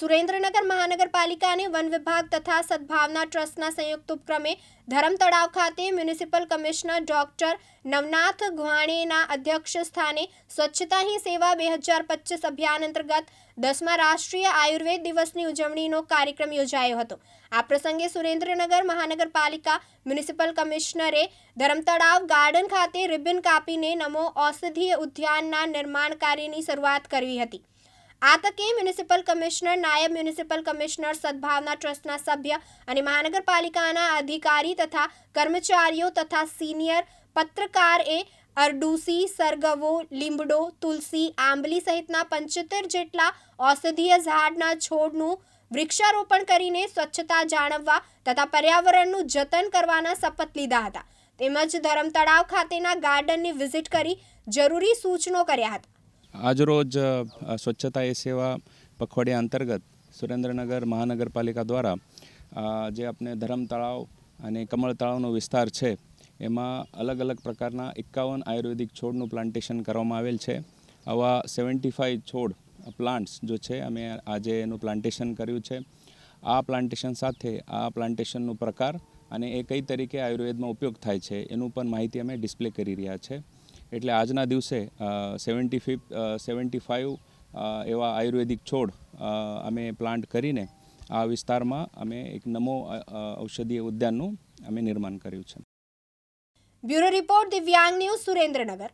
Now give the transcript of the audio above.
સુરેન્દ્રનગર મહાનગરપાલિકા અને વન વિભાગ તથા સદભાવના ટ્રસ્ટના સંયુક્ત ઉપક્રમે ધરમ તળાવ ખાતે મ્યુનિસિપલ કમિશનર ડોક્ટર નવનાથ ઘુવાણેના અધ્યક્ષ સ્થાને સ્વચ્છતા હી સેવા બે હજાર પચીસ અભિયાન અંતર્ગત દસમા રાષ્ટ્રીય આયુર્વેદ દિવસની ઉજવણીનો કાર્યક્રમ યોજાયો હતો. આ પ્રસંગે સુરેન્દ્રનગર મહાનગરપાલિકા મ્યુનિસિપલ કમિશનરે ધરમતળાવ ગાર્ડન ખાતે રિબન કાપીને નમો ઔષધીય ઉદ્યાનના નિર્માણ કાર્યની શરૂઆત કરવી હતી. આ તકે મ્યુનિસિપલ કમિશનર, નાયબ મ્યુનિસિપલ કમિશનર, સદભાવના ટ્રસ્ટના સભ્ય અને મહાનગરપાલિકાના અધિકારી તથા કર્મચારીઓ તથા સિનિયર પત્રકારએ અરડુસી, સરગવો લીમડો તુલસી, આંબલી સહિતના પંચોતેર જેટલા ઔષધીય ઝાડના છોડનું વૃક્ષારોપણ કરીને સ્વચ્છતા જાળવવા તથા પર્યાવરણનું જતન કરવાના શપથ લીધા હતા. તેમજ ધરમ તળાવ ખાતેના ગાર્ડનની વિઝિટ કરી જરૂરી સૂચનો કર્યા હતા. આજરોજ સ્વચ્છતા એ સેવા પખવાડિયા અંતર્ગત સુરેન્દ્રનગર મહાનગરપાલિકા દ્વારા જે આપણે ધરમ તળાવ અને કમળ તળાવનો વિસ્તાર છે, એમાં અલગ અલગ પ્રકારના એકાવન આયુર્વેદિક છોડનું પ્લાન્ટેશન કરવામાં આવેલ છે. આવા સેવન્ટી ફાઇવ છોડ પ્લાન્ટ્સ જો છે, અમે આજે એનું પ્લાન્ટેશન કર્યું છે. આ પ્લાન્ટેશન સાથે આ પ્લાન્ટેશનનો પ્રકાર અને એ કઈ તરીકે આયુર્વેદમાં ઉપયોગ થાય છે, એનું પણ માહિતી અમે ડિસ્પ્લે કરી રહ્યા છે. એટલે આજના દિવસે સેવન્ટી ફિફ્થ સેવન્ટી ફાઇવ એવા આયુર્વેદિક છોડ અમે પ્લાન્ટ કરીને આ વિસ્તારમાં અમે એક નમો ઔષધીય ઉદ્યાનનું અમે નિર્માણ કર્યું છે. Bureau report Divyang news Surendranagar.